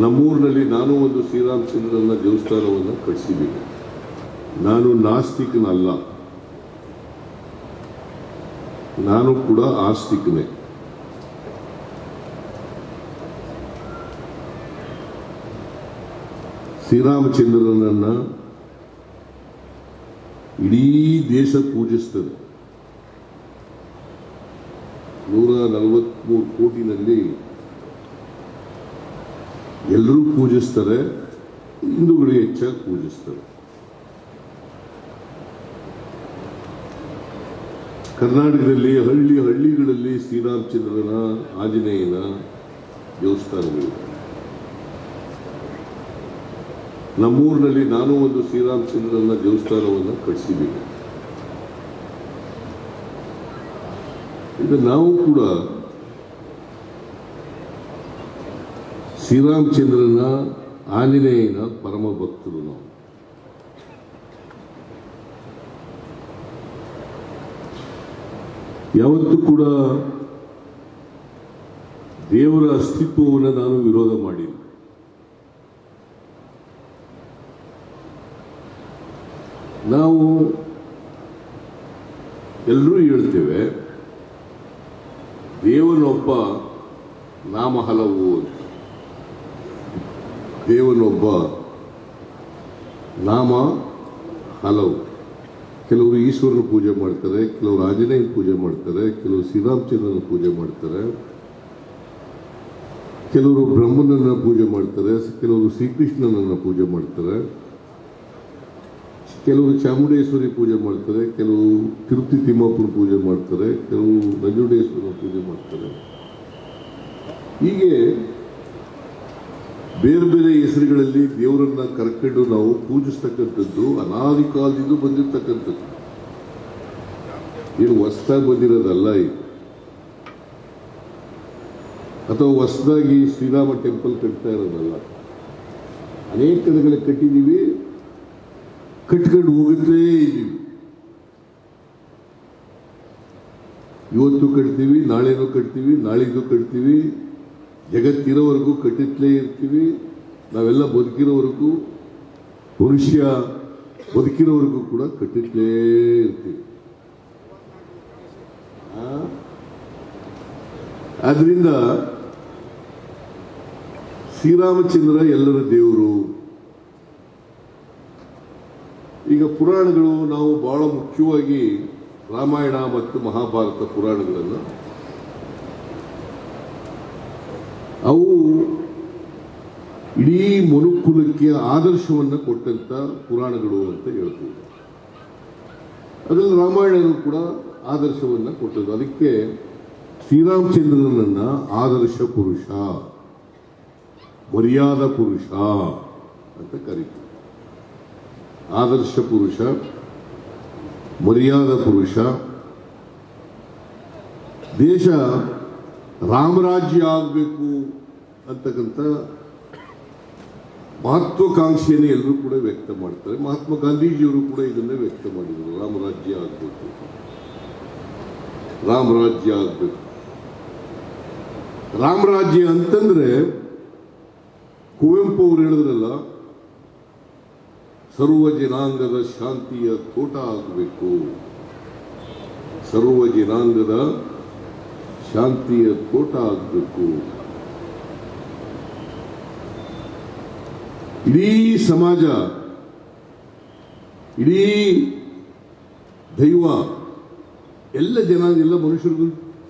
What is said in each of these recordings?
ನಮ್ಮೂರಿನಲ್ಲಿ ನಾನು ಒಂದು ಶ್ರೀರಾಮಚಂದ್ರನ ದೇವಸ್ಥಾನವನ್ನು ಕಟ್ಟಿಸಿದ್ದೀನಿ ನಾನು ನಾಸ್ತಿಕನಲ್ಲ. ನಾನು ಕೂಡ ಆಸ್ತಿಕನೇ. ಶ್ರೀರಾಮಚಂದ್ರನನ್ನ ಇಡೀ ದೇಶ ಪೂಜಿಸ್ತದೆ. ನೂರ ನಲವತ್ಮೂರು ಕೋಟಿನಲ್ಲಿ ಎಲ್ಲರೂ ಪೂಜಿಸ್ತಾರೆ ಹಿಂದೂಗಳು ಹೆಚ್ಚಾಗಿ ಪೂಜಿಸ್ತಾರೆ. ಕರ್ನಾಟಕದಲ್ಲಿ ಹಳ್ಳಿ ಹಳ್ಳಿಗಳಲ್ಲಿ ಶ್ರೀರಾಮಚಂದ್ರನ ಆಂಜನೇಯನ ದೇವಸ್ಥಾನಗಳಿವೆ. ನಮ್ಮೂರಿನಲ್ಲಿ ನಾನು ಒಂದು ಶ್ರೀರಾಮಚಂದ್ರನ ದೇವಸ್ಥಾನವನ್ನು ಕಟ್ಟಿಸಿದ್ದೀನಿ ಈಗ ನಾವು ಕೂಡ ಶ್ರೀರಾಮಚಂದ್ರನ ಆಂಜನೇಯನ ಪರಮ ಭಕ್ತರು ನಾವು ಯಾವತ್ತೂ ಕೂಡ ದೇವರ ಅಸ್ತಿತ್ವವನ್ನು ನಾನು ವಿರೋಧ ಮಾಡಿಲ್ಲ. ನಾವು ಎಲ್ಲರೂ ಹೇಳ್ತೇವೆ, ದೇವನೊಬ್ಬ ನಾಮ ಹಲವು ಅಂತ. ದೇವನೊಬ್ಬ ನಾಮ, ಹಲವು. ಕೆಲವರು ಈಶ್ವರನ ಪೂಜೆ ಮಾಡ್ತಾರೆ, ಕೆಲವರು ಆಂಜನೇಯನ ಪೂಜೆ ಮಾಡ್ತಾರೆ, ಕೆಲವರು ಶ್ರೀರಾಮಚಂದ್ರನ ಪೂಜೆ ಮಾಡ್ತಾರೆ. ಕೆಲವರು ಬ್ರಹ್ಮನನ್ನ ಪೂಜೆ ಮಾಡ್ತಾರೆ, ಕೆಲವರು ಶ್ರೀಕೃಷ್ಣನನ್ನ ಪೂಜೆ ಮಾಡ್ತಾರೆ. ಕೆಲವರು ಚಾಮುಂಡೇಶ್ವರಿ ಪೂಜೆ ಮಾಡ್ತಾರೆ ಕೆಲವು ತಿರುಪತಿ ತಿಮ್ಮಾಪುರ ಪೂಜೆ ಮಾಡ್ತಾರೆ ಕೆಲವು ನಂಜುಂಡೇಶ್ವರನ ಪೂಜೆ ಮಾಡ್ತಾರೆ. ಹೀಗೆ ಬೇರೆ ಬೇರೆ ಹೆಸರುಗಳಲ್ಲಿ ದೇವರನ್ನ ಕರ್ಕೊಂಡು ನಾವು ಪೂಜಿಸ್ತಕ್ಕಂಥದ್ದು ಅನಾದಿ ಕಾಲದಿಂದ ಬಂದಿರತಕ್ಕಂಥದ್ದು. ಏನು ಹೊಸದಾಗಿ ಬಂದಿರೋದಲ್ಲ ಇದು. ಅಥವಾ ಹೊಸದಾಗಿ ಶ್ರೀರಾಮ ಟೆಂಪಲ್ ಕಟ್ತಾ ಇರೋದಲ್ಲ. ಅನೇಕ ಕಡೆಗಳ ಕಟ್ಟಿದ್ದೀವಿ, ಕಟ್ಕೊಂಡು ಹೋಗುತ್ತೇ ಇದ್ದೀವಿ. ಇವತ್ತು ಕಟ್ತೀವಿ, ನಾಳೆನೂ ಕಟ್ತೀವಿ, ನಾಳಿದ್ದು ಕಟ್ತೀವಿ. ಜಗತ್ತಿರೋವರೆಗೂ ಕಟ್ಟುತ್ತಲೇ ಇರ್ತೀವಿ. ನಾವೆಲ್ಲ ಬದುಕಿರೋವರೆಗೂ, ಮನುಷ್ಯ ಬದುಕಿರೋವರೆಗೂ ಕೂಡ ಕಟ್ಟುತ್ತಲೇ ಇರ್ತೀವಿ. ಆದ್ದರಿಂದ ಶ್ರೀರಾಮಚಂದ್ರ ಎಲ್ಲರ ದೇವರು. ಈಗ ಪುರಾಣಗಳು ನಾವು ಬಹಳ ಮುಖ್ಯವಾಗಿ ರಾಮಾಯಣ ಮತ್ತು ಮಹಾಭಾರತ ಪುರಾಣಗಳನ್ನು ಅವು ಇಡೀ ಮನುಕುಲಕ್ಕೆ ಆದರ್ಶವನ್ನು ಕೊಟ್ಟಂತ ಪುರಾಣಗಳು ಅಂತ ಹೇಳ್ತೀವಿ. ಅದರಲ್ಲಿ ರಾಮಾಯಣನು ಕೂಡ ಆದರ್ಶವನ್ನು ಕೊಟ್ಟದ್ದು. ಅದಕ್ಕೆ ಶ್ರೀರಾಮಚಂದ್ರನನ್ನ ಆದರ್ಶ ಪುರುಷ, ಮರ್ಯಾದ ಪುರುಷ ಅಂತ ಕರೀತೀವಿ. ಆದರ್ಶ ಪುರುಷ, ಮರ್ಯಾದ ಪುರುಷ, ದೇಶ ರಾಮರಾಜ್ಯ ಆಗಬೇಕು ಅಂತಕ್ಕಂಥ ಮಹತ್ವಾಕಾಂಕ್ಷೆಯನ್ನು ಎಲ್ಲರೂ ಕೂಡ ವ್ಯಕ್ತ ಮಾಡ್ತಾರೆ. ಮಹಾತ್ಮ ಗಾಂಧೀಜಿಯವರು ಕೂಡ ಇದನ್ನೇ ವ್ಯಕ್ತ ಮಾಡಿದರು, ರಾಮರಾಜ್ಯ ಆಗಬೇಕು. ರಾಮರಾಜ್ಯ ಆಗಬೇಕು. ರಾಮರಾಜ್ಯ ಅಂತಂದ್ರೆ ಕುವೆಂಪು ಅವರು ಹೇಳಿದ್ರಲ್ಲ, ಸರ್ವ ಜನಾಂಗದ ಶಾಂತಿಯ ತೋಟ ಆಗಬೇಕು. ಸರ್ವ ಜನಾಂಗದ ಶಾಂತಿಯ ಕೋಟ ಆಗಬೇಕು. ಇಡೀ ಸಮಾಜ, ಇಡೀ ದೈವ, ಎಲ್ಲ ಜನ, ಎಲ್ಲ ಮನುಷ್ಯರಿಗೂ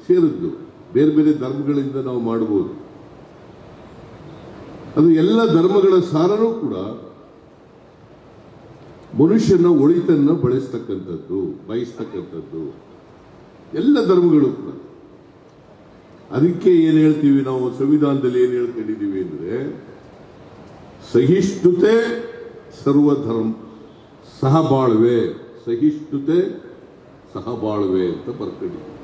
ಸೇರಿದ್ದು. ಬೇರೆ ಬೇರೆ ಧರ್ಮಗಳಿಂದ ನಾವು ಮಾಡಬಹುದು ಅದು ಎಲ್ಲ ಧರ್ಮಗಳ ಸಾರನೂ ಕೂಡ ಮನುಷ್ಯನ ಒಳಿತನ್ನು ಬಳಸ್ತಕ್ಕಂಥದ್ದು, ಬಯಸ್ತಕ್ಕಂಥದ್ದು. ಎಲ್ಲ ಧರ್ಮಗಳು ಕೂಡ. ಅದಕ್ಕೆ ಏನು ಹೇಳ್ತೀವಿ ನಾವು ಸಂವಿಧಾನದಲ್ಲಿ ಏನು ಹೇಳ್ಕೊಂಡಿದ್ದೀವಿ ಅಂದ್ರೆ, ಸಹಿಷ್ಣುತೆ ಸರ್ವಧರ್ಮ, ಸಹಬಾಳ್ವೆ, ಸಹಿಷ್ಣುತೆ ಸಹಬಾಳ್ವೆ ಅಂತ ಬರ್ಕೊಂಡಿದ್ದೀವಿ.